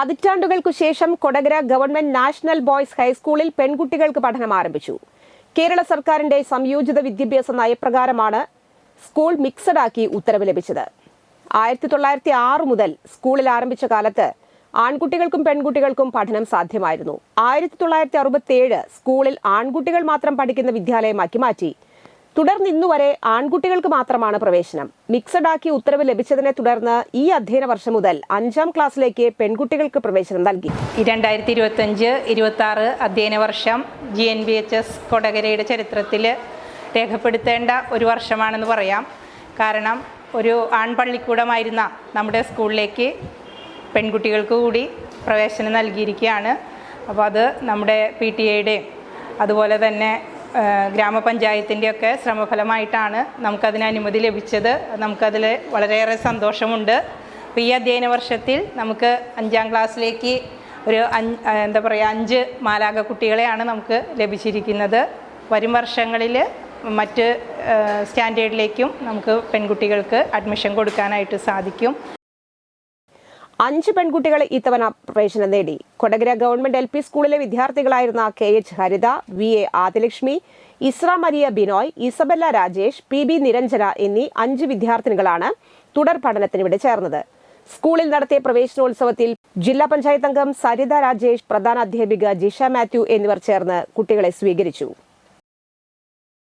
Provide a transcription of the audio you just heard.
പതിറ്റാണ്ടുകൾക്കു ശേഷം Kodakara government national boys ഹൈസ്കൂളിൽ പെൺകുട്ടികൾക്ക് പഠനം ആരംഭിച്ചു. കേരള സർക്കാരിന്റെ സംയോജിത വിദ്യാഭ്യാസ നയപ്രകാരമാണ് സ്കൂൾ മിക്സഡ് ആക്കി ഉത്തരവ് ലഭിച്ചത്. ആയിരത്തി തൊള്ളായിരത്തി ആറ് മുതൽ സ്കൂളിൽ ആരംഭിച്ച കാലത്ത് ആൺകുട്ടികൾക്കും പെൺകുട്ടികൾക്കും പഠനം സാധ്യമായിരുന്നു. ആയിരത്തി തൊള്ളായിരത്തി അറുപത്തി സ്കൂളിൽ ആൺകുട്ടികൾ മാത്രം പഠിക്കുന്ന വിദ്യാലയമാക്കി മാറ്റി. തുടർന്ന് ഇന്നുവരെ ആൺകുട്ടികൾക്ക് മാത്രമാണ് പ്രവേശനം. മിക്സഡ് ആക്കി ഉത്തരവ് ലഭിച്ചതിനെ തുടർന്ന് ഈ അധ്യയന വർഷം മുതൽ അഞ്ചാം ക്ലാസ്സിലേക്ക് പെൺകുട്ടികൾക്ക് പ്രവേശനം നൽകി. രണ്ടായിരത്തി ഇരുപത്തഞ്ച് ഇരുപത്തി ആറ് അധ്യയന വർഷം G N B H S കൊടകരയുടെ ചരിത്രത്തിൽ രേഖപ്പെടുത്തേണ്ട ഒരു വർഷമാണെന്ന് പറയാം. കാരണം ഒരു ആൺപള്ളിക്കൂടമായിരുന്ന നമ്മുടെ സ്കൂളിലേക്ക് പെൺകുട്ടികൾക്ക് കൂടി പ്രവേശനം നൽകിയിരിക്കുകയാണ്. അപ്പോൾ അത് നമ്മുടെ പി ടി എയുടെയും അതുപോലെ തന്നെ ഗ്രാമപഞ്ചായത്തിന്റെയൊക്കെ ശ്രമഫലമായിട്ടാണ് നമുക്കതിന് അനുമതി ലഭിച്ചത്. നമുക്കതിൽ വളരെയേറെ സന്തോഷമുണ്ട്. അപ്പോൾ ഈ അധ്യയന വർഷത്തിൽ നമുക്ക് അഞ്ചാം ക്ലാസ്സിലേക്ക് ഒരു എന്താ പറയുക അഞ്ച് മാലാക കുട്ടികളെയാണ് നമുക്ക് ലഭിച്ചിരിക്കുന്നത്. വരും വർഷങ്ങളിൽ മറ്റ് സ്റ്റാൻഡേർഡിലേക്കും നമുക്ക് പെൺകുട്ടികൾക്ക് അഡ്മിഷൻ കൊടുക്കാനായിട്ട് സാധിക്കും. അഞ്ച് പെൺകുട്ടികൾ ഇത്തവണ പ്രവേശനം നേടി. കൊടകര ഗവൺമെന്റ് എൽ പി സ്കൂളിലെ വിദ്യാർത്ഥികളായിരുന്ന K H Haritha V A Adilakshmi Isra Maria Binoy Isabella Rajesh P B Niranjana എന്നീ അഞ്ച് വിദ്യാർത്ഥിനികളാണ് തുടർ പഠനത്തിനിവിടെ ചേർന്നത്. സ്കൂളിൽ നടത്തിയ പ്രവേശനോത്സവത്തിൽ ജില്ലാ പഞ്ചായത്ത് അംഗം സരിത രാജേഷ് പ്രധാന അധ്യാപിക ജിഷ മാത്യു എന്നിവർ ചേർന്ന് കുട്ടികളെ സ്വീകരിച്ചു.